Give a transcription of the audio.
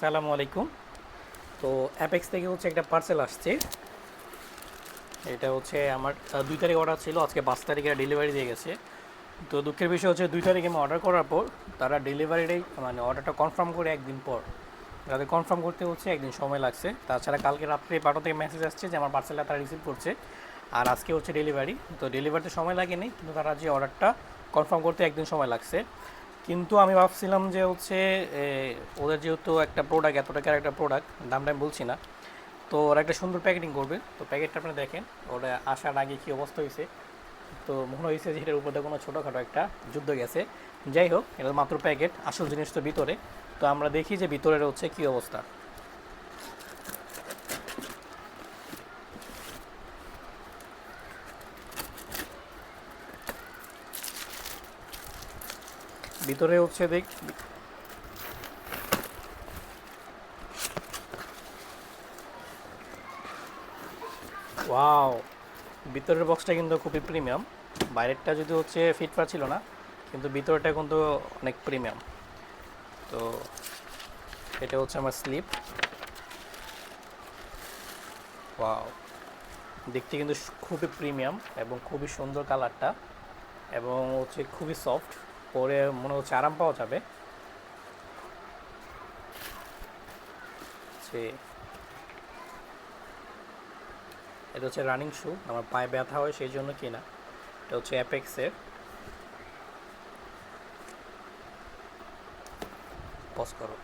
সালামু আলাইকুম। তো অ্যাপেক্স থেকে হচ্ছে একটা পার্সেল আসছে। এটা হচ্ছে আমার দুই তারিখ অর্ডার ছিল, আজকে পাঁচ তারিখে ডেলিভারি দিয়ে গেছে। তো দুঃখের বিষয় হচ্ছে দুই তারিখে আমি অর্ডার করার পর তারা ডেলিভারিটাই মানে অর্ডারটা কনফার্ম করে একদিন পর। তাদের কনফার্ম করতে হচ্ছে একদিন সময় লাগছে। তাছাড়া কালকে রাত্রে বারো থেকে মেসেজ আসছে যে আমার পার্সেলটা তারা রিসিভ করছে। আর আজকে হচ্ছে ডেলিভারি তো ডেলিভারিতে সময় লাগেনি, কিন্তু তারা যে অর্ডারটা কনফার্ম করতে একদিন সময় লাগছে। কিন্তু আমি ভাবছিলাম যে হচ্ছে ওদের যেহেতু একটা প্রোডাক্ট এতটা টাকার একটা প্রোডাক্ট দামটা আমি বলছি না, তো ওরা একটা সুন্দর প্যাকেটিং করবে। তো প্যাকেটটা আপনি দেখেন, ওরা আসার আগে কী অবস্থা হয়েছে। তো মনে হয়েছে যে এটার উপরে কোনো ছোটোখাটো একটা যুদ্ধ গেছে। যাই হোক, এটা মাত্র প্যাকেট আসল জিনিস তো ভিতরে। তো আমরা দেখি যে ভিতরের হচ্ছে কী অবস্থা। ভিতরে হচ্ছে দেখ। ওয়াও ভিতরের বক্সটা কিন্তু খুবই প্রিমিয়াম বাইরেরটা যদি হচ্ছে ফিটফাট ছিল না, কিন্তু ভিতরটা কিন্তু অনেক প্রিমিয়াম তো এটা হচ্ছে আমার স্লিপ ওয়াও দেখতে কিন্তু খুবই প্রিমিয়াম এবং খুবই সুন্দর কালারটা এবং হচ্ছে খুবই সফট পরে মনে হচ্ছে আরাম পাওয়া যাবে। এটা হচ্ছে রানিং শু আমার পায়ে ব্যথা হয় সেই জন্য কিনা। এটা হচ্ছে অ্যাপেক্সের পজ করো।